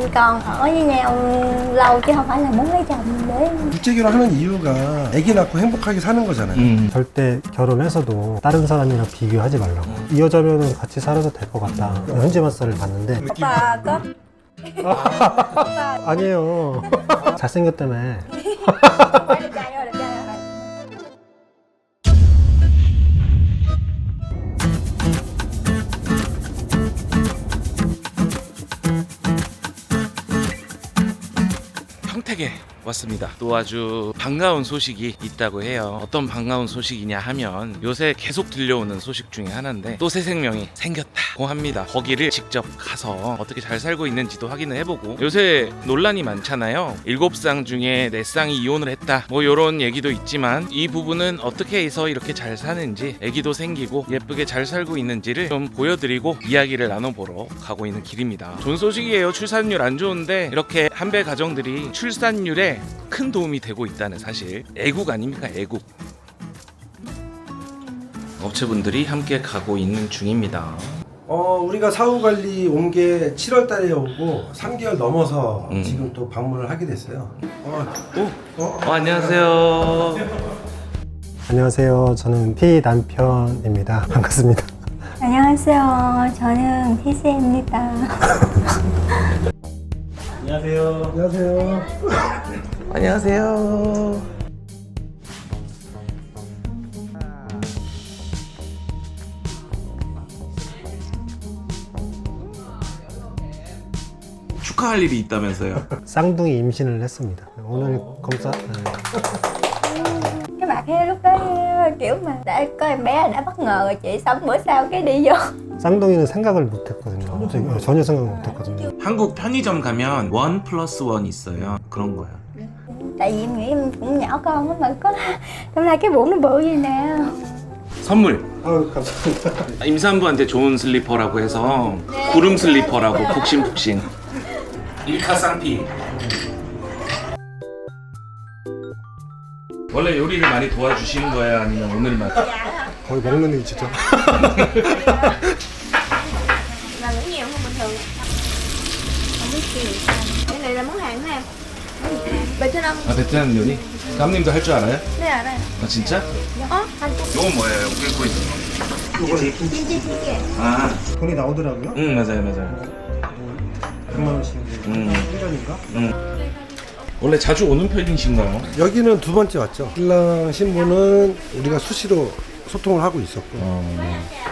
sinh con ở với nhau lâu chứ không phải là muốn lấy chồng để 국제 결혼 하는 이유가 아기 낳고 행복하게 사는 거잖아요. 음. 절대 결혼해서도 다른 사람이랑 비교하지 말라고. 이 여자면은 같이 살아도 될 것 같다. 현지 마사를 봤는데 오빠 có 아니에요. 잘생겼다며. 평택에 왔습니다. 또 아주 반가운 소식이 있다고 해요. 어떤 반가운 소식이냐 하면 요새 계속 들려오는 소식 중에 하나인데 또 새 생명이 생겼다고 합니다. 거기를 직접 가서 어떻게 잘 살고 있는지도 확인을 해보고 요새 논란이 많잖아요. 일곱 쌍 중에 네 쌍이 이혼을 했다. 뭐 이런 얘기도 있지만 이 부분은 어떻게 해서 이렇게 잘 사는지 아기도 생기고 예쁘게 잘 살고 있는지를 좀 보여드리고 이야기를 나눠보러 가고 있는 길입니다. 좋은 소식이에요. 출산율 안 좋은데 이렇게 한배 가정들이 출산율에 큰 도움이 되고 있다는 사실. 애국 아닙니까? 애국. 업체분들이 함께 가고 있는 중입니다. 어, 우리가 사후 관리 온 게 7월 달에 오고 3개월 넘어서 음. 지금 또 방문을 하게 됐어요. 어, 오, 어, 어, 안녕하세요. 안녕하세요. 저는 피 남편입니다. 반갑습니다. 안녕하세요 저는 희세입니다 안녕하세요. 안녕하세요. 안녕하세요. 축하할 일이 있다면서요? 쌍둥이 임신을 했습니다. 오늘 검사 네. cái mặt kia lúc đó kiểu mà đã em bé đã bất ngờ rồi chị xong bữa sau cái đi vô 쌍둥이는 생각을 못했거든요. 전혀, 전혀 생각을 못했거든요. 한국 편의점 가면 원 플러스 원 있어요. 그런 거야. tại vì em nghĩ em cũng nhỏ con á mà có hôm nay cái bụng nó bự gì nè 선물. 아유 감사합니다. 임산부한테 좋은 슬리퍼라고 해서 구름 슬리퍼라고 푹신푹신. 일카 쌍피. 원래 요리를 많이 도와주시는 거예요, 아니면 오늘만? 거의 먹는 위치죠. cái này là món hàng của em không 아 베트남 요리? 감님도 할 줄 알아요? là đây 아 진짜? 어? anh 요건 뭐예요? 끓고 있는 거. chim chim chim kìa 아, 돈이 나오더라고요. 응 맞아요 맞아요. 100만 원씩 음. 1년인가? 원래 자주 오는 편이신가요? 여기는 두 번째 왔죠. 신랑 신부는 우리가 수시로 소통을 하고 있었고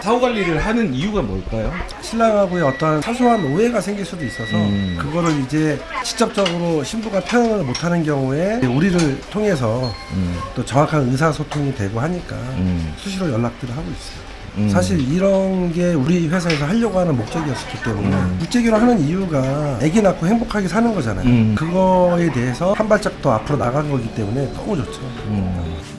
사후 관리를 하는 이유가 뭘까요? 신랑하고의 어떠한 사소한 오해가 생길 수도 있어서 음. 그거를 이제 직접적으로 신부가 표현을 못하는 경우에 우리를 통해서 음, 또 정확한 의사소통이 되고 하니까 음, 수시로 연락들을 하고 있어요. 음. 사실 이런 게 우리 회사에서 하려고 하는 목적이었기 때문에 음. 국제결혼 하는 이유가 아기 낳고 행복하게 사는 거잖아요. 음. 그거에 대해서 한 발짝 더 앞으로 나간 거기 때문에 너무 좋죠. 음.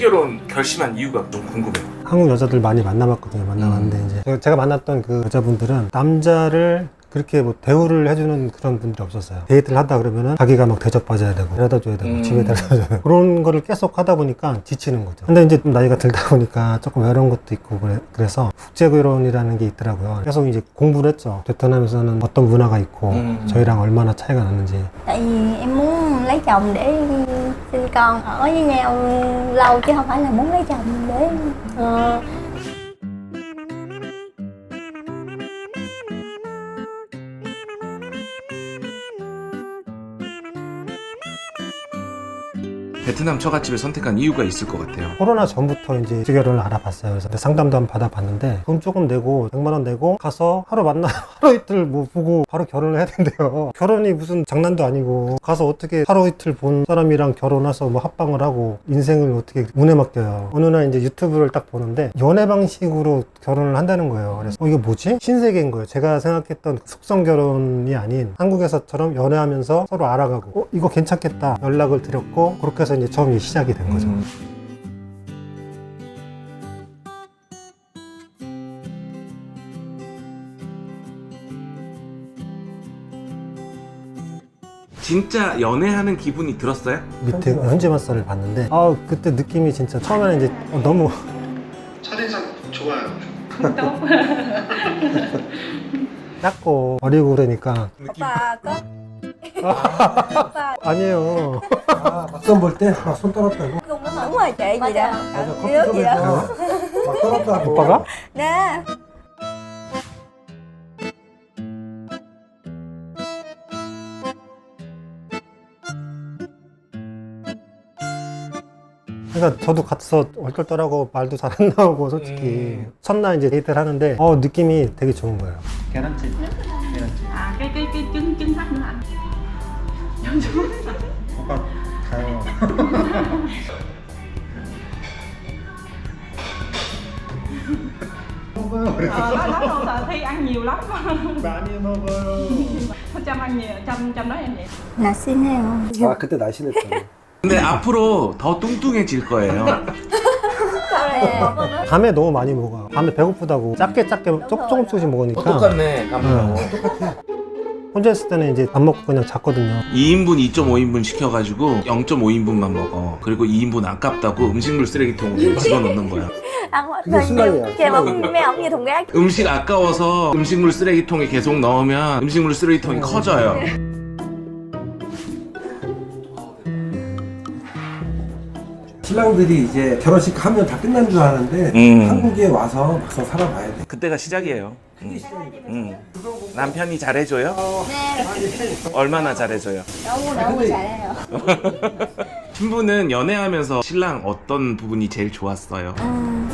결혼 결심한 이유가 좀 궁금해요. 한국 여자들 많이 만나봤거든요. 만나봤는데 음. 이제 제가 만났던 그 여자분들은 남자를 그렇게 뭐 대우를 해주는 그런 분들이 없었어요. 데이트를 하다 그러면은 자기가 막 대접 받아야 되고 데려다 줘야 되고 음. 집에 데려다 줘야 되고 그런 거를 계속 하다 보니까 지치는 거죠. 근데 이제 좀 나이가 들다 보니까 조금 외로운 것도 있고 그래, 그래서 국제결혼이라는 게 있더라고요. 계속 이제 공부를 했죠. 베트남에서는 어떤 문화가 있고 음. 저희랑 얼마나 차이가 나는지 tại vì em muốn lấy chồng để sinh con ở với nhau lâu chứ không phải là muốn lấy chồng để ờ, 베트남 처갓집을 선택한 이유가 있을 것 같아요. 코로나 전부터 이제 국제결혼을 알아봤어요. 그래서 상담도 한번 받아봤는데 돈 조금 내고 100만 원 내고 가서 하루 만나 하루 이틀 뭐 보고 바로 결혼을 해야 된대요. 결혼이 무슨 장난도 아니고 가서 어떻게 하루 이틀 본 사람이랑 결혼해서 뭐 합방을 하고 인생을 어떻게 운에 맡겨요. 어느 날 이제 유튜브를 딱 보는데 연애 방식으로 결혼을 한다는 거예요. 그래서 어 이게 뭐지? 신세계인 거예요. 제가 생각했던 속성 결혼이 아닌 한국에서처럼 연애하면서 서로 알아가고 어 이거 괜찮겠다 연락을 드렸고 그렇게 해서 이제 처음 시작이 된 거죠. 음. 진짜 연애하는 기분이 들었어요? 밑에 현지 마사를 봤는데 아 그때 느낌이 진짜 처음에는 이제 어, 너무 첫인상 좋아요. 작고 어리고 그러니까. 오빠 có 오빠. 아니에요. 아, 막상 볼때 막 손 떨었다고? rồi chị gì đó 맞아, gì đó 커피숍에서 막 떨었다고. 오빠가? nè 그러니까 저도 가서 얼떨떨하고 말도 잘 안 나오고 솔직히. 첫날 이제 데이트를 하는데 어 느낌이 되게 좋은 거예요 à cái cái cái trứng trứng sắt nữa anh 오빠 가요. ờ đó đó đâu sợ thi ăn nhiều lắm thôi chăm ăn nhiều chăm chăm nói em vậy là xin hay không 아 그때 날씬했잖아. 근데 앞으로 더 뚱뚱해질 거예요. Nè 밤에 너무 많이 먹어요 밤에 배고프다고 작게 작게 조금 조금씩 먹으니까. 똑같네, 감사하고. 혼자 있을 때는 이제 밥 먹고 그냥 잤거든요. 2인분, 2.5인분 시켜가지고 0.5인분만 먹어. 그리고 2인분 아깝다고 음식물 쓰레기통에 집어넣는 거야. rác 음식 아까워서 음식물 쓰레기통에 계속 넣으면 음식물 쓰레기통이 커져요. 신랑들이 이제 결혼식 하면 다 끝난 줄 아는데 음. 한국에 와서 막상 살아봐야 돼. 그때가 시작이에요. 음. 음. 남편이 잘해줘요? nè 얼마나 잘해줘요? đâu đâu 잘해요 신부는 연애하면서 신랑 어떤 부분이 제일 좋았어요? 음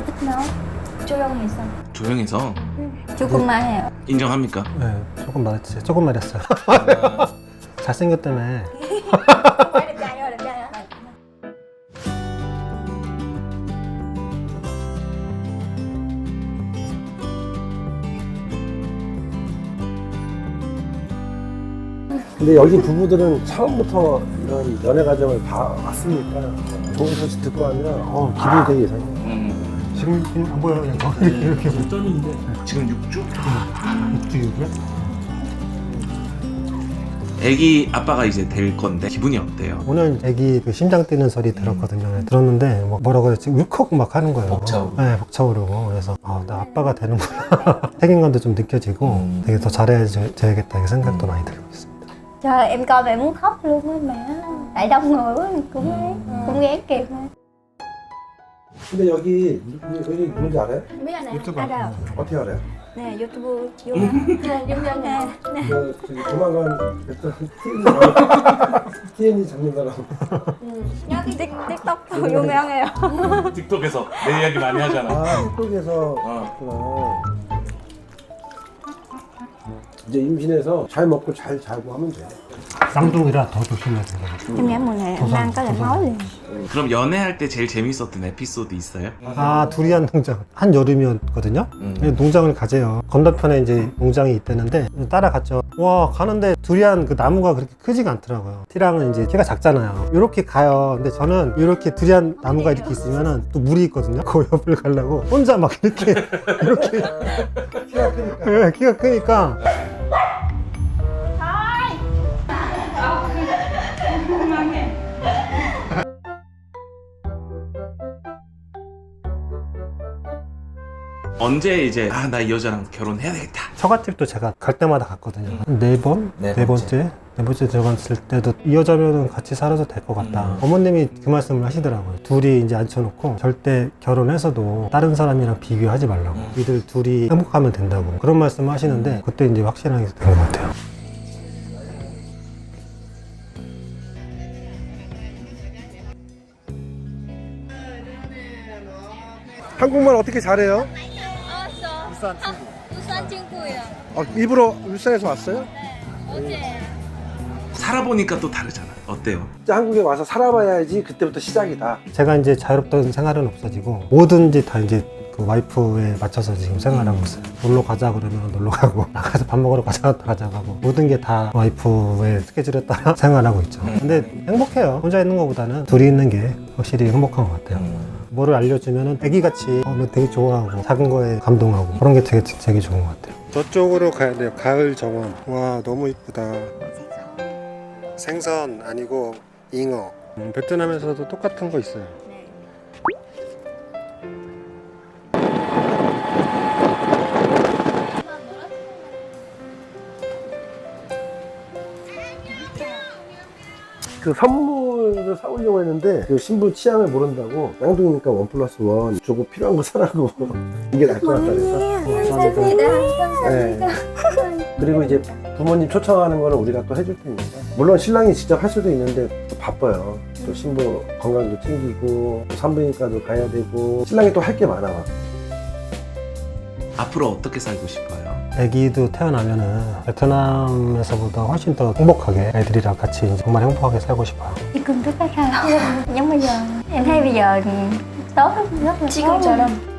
조용해서 cũng mai 해요 인정합니까? 네 조금 말했어요 조금 말했어요 잘생겼다며 근데 여기 부부들은 처음부터 이런 연애 과정을 봐왔으니까 좋은 소식 듣고 하면 어, 기분이 되게 이상해. 음. 지금 지금 안 보여요 그냥 저 이렇게 이렇게 지금 6주? 육주 육주야? 애기 아빠가 이제 될 건데 기분이 어때요? 오늘 애기 그 심장 뛰는 소리 들었거든요. 네, 들었는데 뭐 뭐라 그랬지? 울컥 막 하는 거예요. 벅차오르고. 네, 벅차오르고 그래서 아, 나 아빠가 되는구나. 책임감도 좀 느껴지고 음. 되게 더 잘해줘야겠다 이 생각도 많이 들고. Trời em coi em muốn khóc luôn á mẹ tại đông người quá cũng ấy cũng ghét kìa 근데 여기 여기 누군지 알아요? 알아요 어떻게 알아요? dung dân nè 그 저기 조만간 어떤 TN이 잡는 사람. Dung dân nè 틱톡에서 내 이야기 많이 하잖아. 아 틱톡에서 어. 이제 임신해서 잘 먹고 잘 자고 하면 돼. 쌍둥이라 더 조심해야 돼요. em nhắm mùa này em ăn có là máu liền 그럼 연애할 때 제일 재밌었던 에피소드 있어요? 아 두리안 농장 한 여름이었거든요. 음. 농장을 가재요. 건너편에 이제 농장이 있다는데 따라갔죠. 와 가는데 두리안 그 나무가 그렇게 크지가 않더라고요. 티랑은 이제 키가 작잖아요. 이렇게 가요. 근데 저는 이렇게 두리안 나무가 이렇게 있으면은 또 물이 있거든요. 그 옆을 가려고 혼자 막 이렇게 이렇게 키가 크니까. 네, 키가 크니까 언제 이제 아 나 이 여자랑 결혼해야 되겠다. 처갓집도 제가 갈 때마다 갔거든요. 네 번? 네 네, 번째. 네 번째 들어갔을 때도 이 여자면은 같이 살아도 될 것 같다. 음. 어머님이 그 말씀을 하시더라고요. 둘이 이제 앉혀놓고 절대 결혼해서도 다른 사람이랑 비교하지 말라고. 음. 이들 둘이 행복하면 된다고. 그런 말씀을 하시는데 그때 이제 확실하게 된 것 같아요. 한국말 어떻게 잘해요? 울산 친구예요 어, 일부러 울산에서 왔어요? 어제 살아보니까 또 다르잖아. 어때요? 진짜 한국에 와서 살아봐야지 그때부터 시작이다. 제가 이제 자유롭던 생활은 없어지고 뭐든지 다 이제 그 와이프에 맞춰서 지금 생활하고 있어요. 놀러 가자 그러면 놀러 가고 나가서 밥 먹으러 가자 가자 가고 모든 게 다 와이프의 스케줄에 따라 생활하고 있죠. 근데 행복해요. 혼자 있는 것보다는 둘이 있는 게 확실히 행복한 것 같아요. 뭐를 알려주면은 애기같이 어, 뭐 되게 좋아하고 작은 거에 감동하고 그런 게 되게 되게 좋은 것 같아요. 저쪽으로 가야 돼요. 가을 정원. 와 너무 이쁘다. 생선 아니고 잉어. 음, 베트남에서도 똑같은 거 있어요. 그 선물 을 사오려고 했는데 그 신부 취향을 모른다고 쌍둥이니까 원 플러스 원 주고 필요한 거 사라고. 이게 나을 것 같다 그래서. 감사합니다. 네. 그리고 이제 부모님 초청하는 거는 우리가 또 해줄 테니까. 물론 신랑이 직접 할 수도 있는데 또 바빠요. 또 신부 건강도 챙기고 또 산부인과도 가야 되고. 신랑이 또 할 게 많아 앞으로 어떻게 살고 싶어요? 아기도 태어나면은 베트남에서보다 훨씬 더 행복하게 애들이랑 같이 이제 정말 행복하게 살고 싶어요. Đi cùng với các sao Giống bây giờ Em thấy bây giờ tốt rất là tốt 지금처럼